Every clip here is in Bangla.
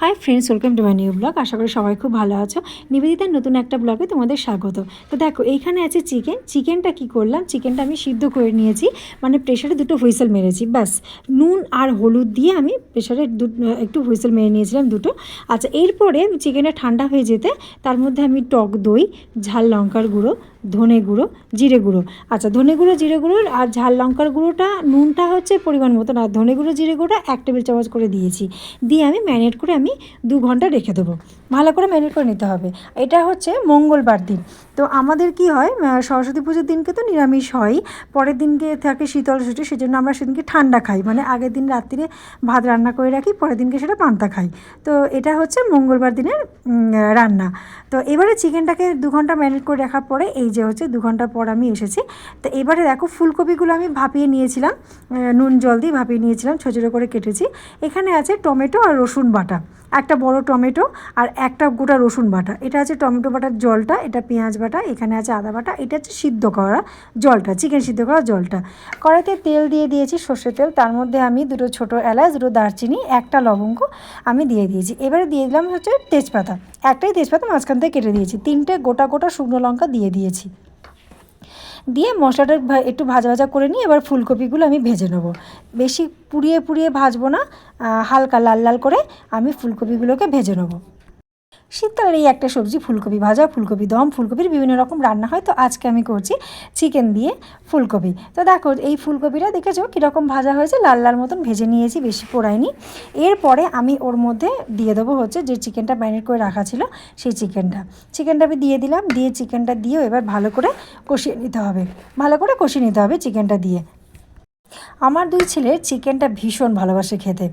Hi friends welcome to my new blog আশা করি সবাই খুব ভালো আছো। নিবেদিতার নতুন একটা ব্লগে তোমাদের স্বাগত। তো দেখো, এইখানে আছে চিকেন চিকেনটা কি করলাম? চিকেনটা আমি সিদ্ধ করে নিয়েছি। মানে প্রেশারে দুটো হুইসেল মেরেছি। ব্যাস, নুন আর হলুদ দিয়ে আমি প্রেশারে দু, একটু হুইসেল মেরে নিয়েছিলাম দুটো। আচ্ছা এরপরে চিকেনটা ঠান্ডা হয়ে যেতে, তার মধ্যে আমি টক দই, ঝাল লঙ্কার গুঁড়ো ধনে গুঁড়ো, জিরে গুঁড়ো। আচ্ছা ধনে গুঁড়ো, জিরে গুঁড়ো আর ঝাল লঙ্কার গুঁড়োটা, নুনটা হচ্ছে পরিমাণ মতন। আর ধনে গুঁড়ো, জিরে গুঁড়োটা এক টেবিল চামচ করে দিয়েছি। দিয়ে আমি ম্যারিনেট করে আমি দু ঘণ্টা রেখে দেবো। ভালো করে ম্যারিনেট করে নিতে হবে। এটা হচ্ছে মঙ্গলবার দিন। তো আমাদের কি হয় সরস্বতী পুজোর দিনকে তো নিরামিষ হয়। পরের দিনকে থাকে শীতল ষষ্ঠী, সেজন্য আমরা সেদিনকে ঠান্ডা খাই। মানে আগের দিন রাত্রিরে ভাত রান্না করে রাখি, পরের দিনকে সেটা পান্তা খাই। তো এটা হচ্ছে মঙ্গলবার দিনের রান্না। তো এবারে চিকেনটাকে দু ঘণ্টা ম্যারিনেট করে রাখার পরে এই যে হচ্ছে দু ঘণ্টা পর আমি এসেছি। তো এবারে দেখো ফুলকপিগুলো আমি ভাপিয়ে নিয়েছিলাম নুন জল দিয়ে ভাপিয়ে নিয়েছিলাম ছোটো ছোটো করে কেটেছি। এখানে আছে টমেটো আর রসুন বাটা। একটা বড় টমেটো আর একটা গোটা রসুন বাটা। এটা আছে টমেটো বাটার জলটা, এটা পেঁয়াজ বাটা, এখানে আছে আদা বাটা, এটা হচ্ছে সিদ্ধ করা জলটা, চিকেন সিদ্ধ করা জলটা। কড়াইতে তেল দিয়ে দিয়েছি সর্ষের তেল, তার মধ্যে আমি দুটো ছোটো এলাচ, দুটো দারচিনি, একটা লবঙ্গ আমি দিয়ে দিয়েছি। এবারে দিয়ে দিলাম হচ্ছে তেজপাতা। একটাই তেজপাতা মাঝখান থেকে কেটে দিয়েছি। তিনটে গোটা গোটা শুকনো লঙ্কা দিয়ে দিয়েছি। দিয়ে মশলাটা একটু ভাজা ভাজা করে নিয়ে এবার ফুলকপিগুলো আমি ভেজে নেব। বেশি পুড়িয়ে পুড়িয়ে ভাজবো না হালকা লাল লাল করে আমি ফুলকপিগুলোকে ভেজে নেব। শীতকালের এই একটা সবজি, ফুলকপি ভাজা, ফুলকপি দম, ফুলকপির বিভিন্ন রকম রান্না হয়। তো আজকে আমি করছি চিকেন দিয়ে ফুলকপি। তো দেখো, এই ফুলকপিটা দেখেছ কীরকম ভাজা হয়েছে? লাল লাল মতন ভেজে নিয়েছি, বেশি পোড়াইনি। এরপরে আমি ওর মধ্যে দিয়ে দেবো হচ্ছে যে চিকেনটা ম্যারিনেট করে রাখা ছিল, সেই চিকেনটা। চিকেনটা আমি দিয়ে দিলাম, দিয়ে চিকেনটা দিয়েও এবার ভালো করে কষিয়ে নিতে হবে। ভালো করে কষিয়ে নিতে হবে চিকেনটা দিয়ে। আমার দুই ছেলে চিকেনটা ভীষণ ভালোবাসে খেতে।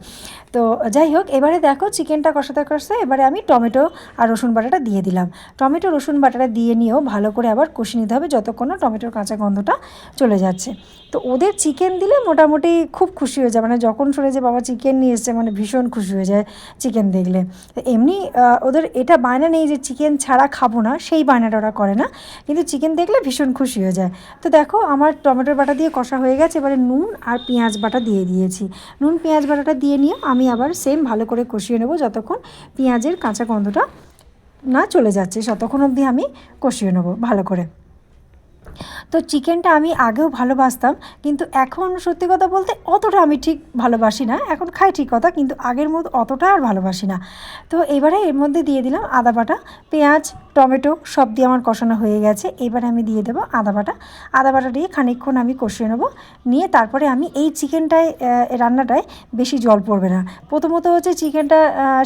তো যাই হোক, এবারে দেখো চিকেনটা কষাতে কষাতে এবারে আমি টমেটো আর রসুন বাটাটা দিয়ে দিলাম। টমেটো, রসুন বাটাটা দিয়ে নিয়েও ভালো করে আবার কষিয়ে নিতে হবে যতক্ষণ টমেটোর কাঁচা গন্ধটা চলে যাচ্ছে। তো ওদের চিকেন দিলে মোটামুটি খুব খুশি হয়ে যায় মানে যখন শুনে যে বাবা চিকেন নিয়ে এসছে মানে ভীষণ খুশি হয়ে যায় চিকেন দেখলে। এমনি ওদের এটা বায়না নেই যে চিকেন ছাড়া খাব না, সেই বায়নাটা ওরা করে না। কিন্তু চিকেন দেখলে ভীষণ খুশি হয়ে যায়। তো দেখো, আমার টমেটোর বাটা দিয়ে কষা হয়ে গেছে, এবারে নুন আর পেঁয়াজ বাটা দিয়ে দিয়েছি। নুন, পেঁয়াজ বাটাটা দিয়ে নিয়ে আমি আবার সেম ভালো করে কষিয়ে নেব যতক্ষণ পেঁয়াজের কাঁচা গন্ধটা না চলে যাচ্ছে। ততক্ষণ অবধি আমি কষিয়ে নেব ভালো করে। তো চিকেনটা আমি আগেও ভালোবাসতাম, কিন্তু এখন সত্যি কথা বলতে অতটা আমি ঠিক ভালোবাসি না। এখন খাই ঠিক কথা, কিন্তু আগের মতো অতটা আর ভালোবাসি না। তো এবারে এর মধ্যে দিয়ে দিলাম আদা বাটা, পেঁয়াজ, টমেটো সব দিয়ে আমার কষানো হয়ে গেছে। এবারে আমি দিয়ে দেবো আদা বাটা। আদা বাটা দিয়ে খানিকক্ষণ আমি কষিয়ে নেব। নিয়ে তারপরে আমি এই চিকেনটায় রান্নাটায় বেশি জল পড়বে না। প্রথমত হচ্ছে চিকেনটা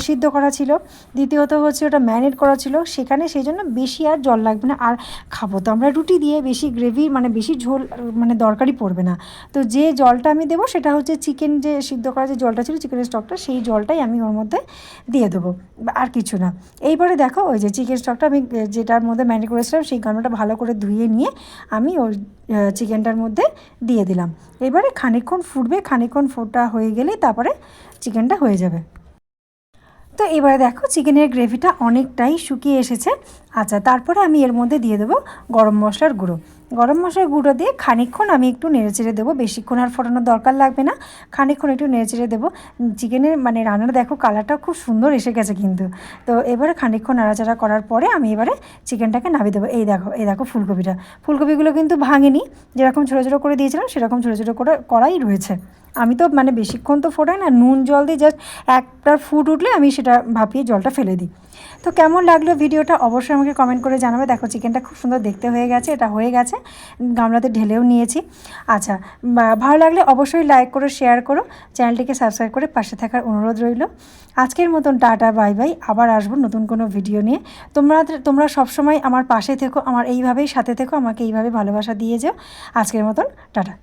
সিদ্ধ করা ছিল। দ্বিতীয়ত হচ্ছে ওটা ম্যারিনেট করা ছিল। সেখানে সেই জন্য বেশি আর জল লাগবে না। আর খাব তো আমরা রুটি দিয়ে বেশি গ্রেভি মানে বেশি ঝোল মানে দরকারই পড়বে না। তো যে জলটা আমি দেবো সেটা হচ্ছে চিকেন যে সিদ্ধ করা যে জলটা ছিল চিকেনের স্টকটা সেই জলটাই আমি ওর মধ্যে দিয়ে দেবো। আর কিছু না। এইবারে দেখো ওই যে চিকেন স্টকটা আমি যেটার মধ্যে ম্যারিনেট করেছিলাম, সেই গামলাটা ভালো করে ধুয়ে নিয়ে আমি ওই চিকেনটার মধ্যে দিয়ে দিলাম। এবারে খানিকক্ষণ ফুটবে, খানিকক্ষণ ফোটা হয়ে গেলেই তারপরে চিকেনটা হয়ে যাবে। তো এবারে দেখো চিকেনের গ্রেভিটা অনেকটাই শুকিয়ে এসেছে। আচ্ছা তারপরে আমি এর মধ্যে দিয়ে দেবো গরম মশলার গুঁড়ো। গরম মশলার গুঁড়ো দিয়ে খানিকক্ষণ আমি একটু নেড়েচেড়ে দেবো, বেশিক্ষণ আর ফোটানোর দরকার লাগবে না। খানিকক্ষণ একটু নেড়েচেড়ে দেবো। চিকেনের মানে রান্নার দেখো কালারটা খুব সুন্দর এসে গেছে কিন্তু। তো এবারে খানিকক্ষণ নাড়াচাড়া করার পরে আমি এবারে চিকেনটাকে নামিয়ে দেবো। এই দেখো এই দেখো ফুলকপিটা। ফুলকপিগুলো কিন্তু ভাঙেনি। যেরকম ছোটো ছোটো করে দিয়েছিলাম, সেরকম ছোটো ছোটো করে করাই রয়েছে। আমি তো মানে বেশিক্ষণ তো ফোটাই না, নুন জল দিয়ে জাস্ট একটা ফুট উঠলে আমি সেটা ভাপিয়ে জলটা ফেলে দিই। তো কেমন লাগল ভিডিওটা অবশ্যই আমাকে কমেন্ট করে জানাবে। দেখো চিকেনটা খুব সুন্দর দেখতে হয়ে গেছে, এটা হয়ে গেছে, গামলাতে ঢেলেও নিয়েছি। আচ্ছা ভালো লাগলে অবশ্যই লাইক করো শেয়ার করো, চ্যানেলটিকে সাবস্ক্রাইব করে পাশে থাকার অনুরোধ রইল। আজকের মতন টাটা বাই বাই আবার আসব নতুন কোনো ভিডিও নিয়ে। তোমরা তোমরা সবসময় আমার পাশে থেকো, আমার এইভাবেই সাথে থেকো, আমাকে এইভাবে ভালোবাসা দিয়ে যাও। আজকের মতন, টাটা।